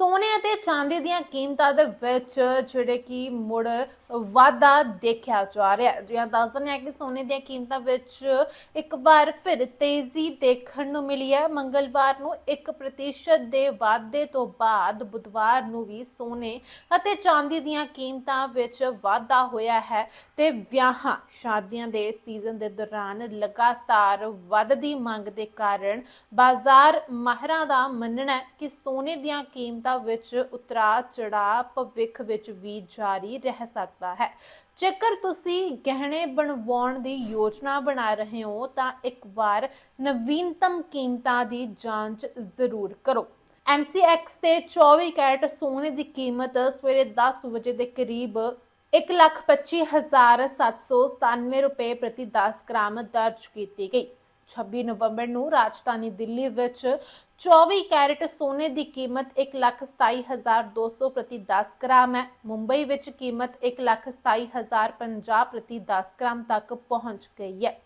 そ ਸੋਨੇ ਅਤੇ ਚਾਂਦੀ ਦੀਆਂ ਕੀਮਤਾਂ ਦੇ ਵਿੱਚ ਜਿਹੜੇ ਕਿ ਮੁੜ ਵਾਧਾ ਦੇਖਿਆ ਜਾ ਰਿਹਾ ਹੈ। ਜਿਵੇਂ ਦੱਸ ਦਿੰਦੇ ਹਾਂ ਕਿ ਸੋਨੇ ਦੀਆਂ ਕੀਮਤਾਂ ਵਿੱਚ ਇੱਕ ਵਾਰ ਫਿਰ ਤੇਜ਼ੀ ਦੇਖਣ ਨੂੰ ਮਿਲੀ ਹੈ। ਮੰਗਲਵਾਰ ਨੂੰ 1% ਦੇ ਵਾਧੇ ਤੋਂ ਬਾਅਦ ਬੁੱਧਵਾਰ ਨੂੰ ਵੀ ਸੋਨੇ ਅਤੇ ਚਾਂਦੀ ਦੀਆਂ ਕੀਮਤਾਂ ਵਿੱਚ ਵਾਧਾ ਹੋਇਆ ਹੈ ਤੇ ਵਿਆਹਾਂ, ਸ਼ਾਦੀਆਂ ਦੇ ਸੀਜ਼ਨ ਦੇ ਦੌਰਾਨ ਲਗਾਤਾਰ ਵੱਧਦੀ ਮੰਗ ਦੇ ਕਾਰਨ ਬਾਜ਼ਾਰ ਮਾਹਰਾਂ ਦਾ ਮੰਨਣਾ ਹੈ ਕਿ ਸੋਨੇ ਦੀਆਂ ਕੀਮਤਾਂ ਵਿੱਚ ਉਤਰਾਅ ਚੜਾਅ ਭਵਿੱਖ ਵਿੱਚ ਵੀ ਜਾਰੀ ਰਹਿ ਸਕਦਾ ਹੈ। ਜੇਕਰ ਤੁਸੀਂ ਗਹਿਣੇ ਬਣਵਾਉਣ ਦੀ ਯੋਜਨਾ ਬਣਾ ਰਹੇ ਹੋ, ਤਾਂ ਇੱਕ ਵਾਰ ਨਵੀਨਤਮ ਕੀਮਤਾਂ ਦੀ ਜਾਂਚ ਜ਼ਰੂਰ ਕਰੋ। MCX ਤੇ 24 ਕੈਰਟ ਸੋਨੇ ਦੀ ਕੀਮਤ ਸਵੇਰੇ 10 ਵਜੇ ਦੇ ਕਰੀਬ 125797 ਰੁਪਏ ਪ੍ਰਤੀ 10 ਗ੍ਰਾਮ ਦਰਜ ਕੀਤੀ ਗਈ। 26 ਨਵੰਬਰ ਨੂੰ ਰਾਜਧਾਨੀ ਦਿੱਲੀ ਵਿੱਚ 24 ਕੈਰਟ ਸੋਨੇ ਦੀ ਕੀਮਤ 127250 ਪ੍ਰਤੀ 10 ਗ੍ਰਾਮ ਹੈ। ਮੁੰਬਈ ਵਿੱਚ ਕੀਮਤ 127050 ਪ੍ਰਤੀ 10 ਗ੍ਰਾਮ ਤੱਕ ਪਹੁੰਚ ਗਈ ਹੈ।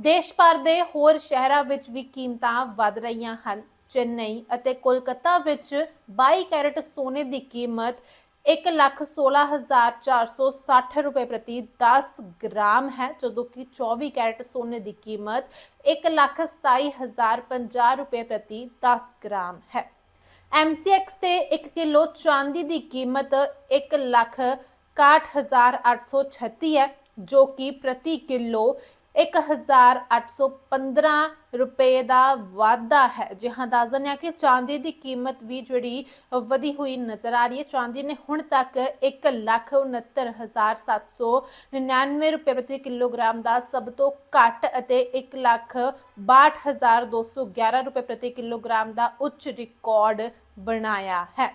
ਦੇਸ਼ ਭਰ ਦੇ ਹੋਰ ਸ਼ਹਿਰਾਂ ਵਿੱਚ ਵੀ ਕੀਮਤਾਂ ਵਧ ਰਹੀਆਂ ਹਨ। ਚੇਨਈ ਅਤੇ ਕੋਲਕਾਤਾ ਵਿੱਚ 22 ਕੈਰਟ ਸੋਨੇ ਦੀ ਕੀਮਤ 116460 ਰੁਪਏ ਪ੍ਰਤੀ 10 ਗ੍ਰਾਮ ਹੈ, ਜਦੋਂ ਕਿ 24 ਕੈਰਟ ਸੋਨੇ ਦੀ ਕੀਮਤ 127050 ਰੁਪਏ ਪ੍ਰਤੀ 10 ਗ੍ਰਾਮ ਹੈ। MCX ਤੇ 1 ਕਿਲੋ ਚਾਂਦੀ ਦੀ ਕੀਮਤ 161836 ਹੈ, ਜੋ ਕਿ ਪ੍ਰਤੀ ਕਿਲੋ 1815 ਰੁਪਏ ਦਾ ਵਾਧਾ ਹੈ। ਜੇ ਹਾਂ, ਦੱਸ ਦਿੰਦੇ ਹਾਂ ਕਿ ਚਾਂਦੀ ਦੀ ਕੀਮਤ ਵੀ ਜਿਹੜੀ ਵਧੀ ਹੋਈ ਨਜ਼ਰ ਆ ਰਹੀ ਹੈ। ਚਾਂਦੀ ਨੇ ਹੁਣ ਤੱਕ 169799 ਰੁਪਏ ਪ੍ਰਤੀ ਕਿਲੋਗ੍ਰਾਮ ਦਾ ਸਭ ਤੋਂ ਘੱਟ ਅਤੇ 162211 ਰੁਪਏ ਪ੍ਰਤੀ ਕਿਲੋਗ੍ਰਾਮ ਦਾ ਉੱਚ ਰਿਕਾਰਡ ਬਣਾਇਆ ਹੈ।